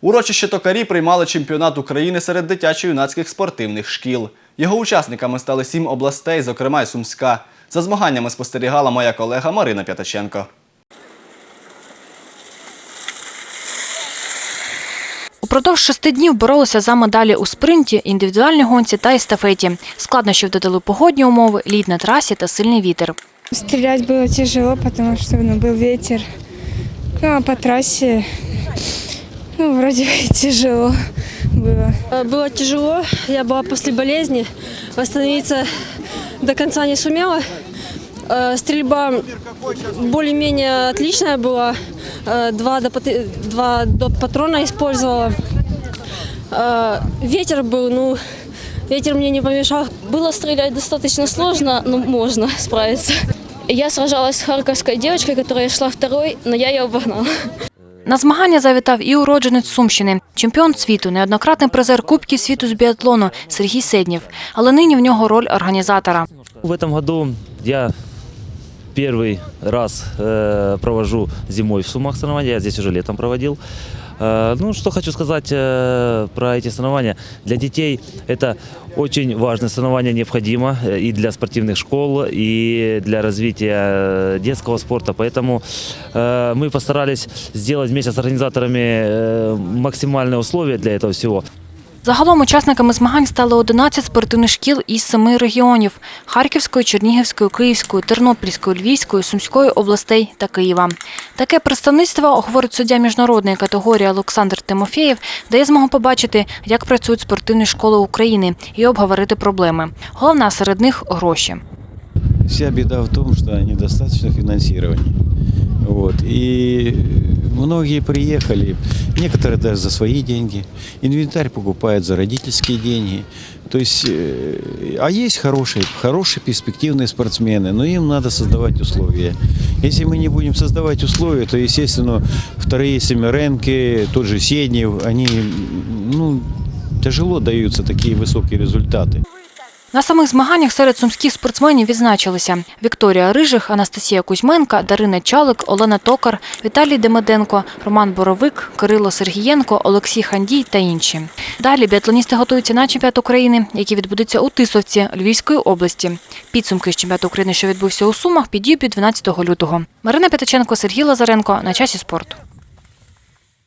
Урочище токарі приймали чемпіонат України серед дитячо-юнацьких спортивних шкіл. Його учасниками стали сім областей, зокрема й Сумська. За змаганнями спостерігала моя колега Марина П'ятаченко. Упродовж шести днів боролися за медалі у спринті, індивідуальній гонці та естафеті. Складнощів додали погодні умови, лід на трасі та сильний вітер. Стрелять было тяжело, потому что ну, был ветер. Ну, а по трассе, ну, вроде тяжело было. Э, Было тяжело, я была после болезни, восстановиться до конца не сумела. Э, Стрельба более-менее отличная была, Э, два, до, два до патрона использовала. Ветер был, ну, ветер мне не помешал. Было стрелять достаточно сложно, но можно справиться. Я сражалась с харьковской девочкой, которая шла второй, но я ее обогнала. На змагання завітав і уродженець Сумщини, чемпіон світу, неоднократний призер Кубків світу з біатлону Сергій Седнів. Але нині в нього роль організатора. В этом году я первый раз э, провожу зимой в Сумах соревнования. Я здесь уже летом проводил. Э, ну, что хочу сказать э, про эти соревнования. Для детей это очень важное соревнование, необходимо э, и для спортивных школ, и для развития э, детского спорта. Поэтому э, мы постарались сделать вместе с организаторами э, максимальные условия для этого всего. Загалом учасниками змагань стали 11 спортивних шкіл із семи регіонів – Харківської, Чернігівської, Київської, Тернопільської, Львівської, Сумської областей та Києва. Таке представництво, говорить суддя міжнародної категорії Олександр Тимофєєв, дає змогу побачити, як працюють спортивні школи України і обговорити проблеми. Головна серед них – гроші. Вся беда в том, что недостаточно финансирования. Вот. И многие приехали, некоторые даже за свои деньги. Инвентарь покупают за родительские деньги. То есть, э, а есть хорошие, хорошие перспективные спортсмены, но им надо создавать условия. Если мы не будем создавать условия, то, естественно, вторые Семеренки, тот же Седнев, они ну, тяжело даются такие высокие результаты. На самих змаганнях серед сумських спортсменів відзначилися Вікторія Рижих, Анастасія Кузьменка, Дарина Чалик, Олена Токар, Віталій Демиденко, Роман Боровик, Кирило Сергієнко, Олексій Хандій та інші. Далі біатлоністи готуються на чемпіонат України, який відбудеться у Тисовці Львівської області. Підсумки з чемпіонату України, що відбувся у Сумах, підіб'ють 12 лютого. Марина П'ятаченко, Сергій Лазаренко. На часі спорту.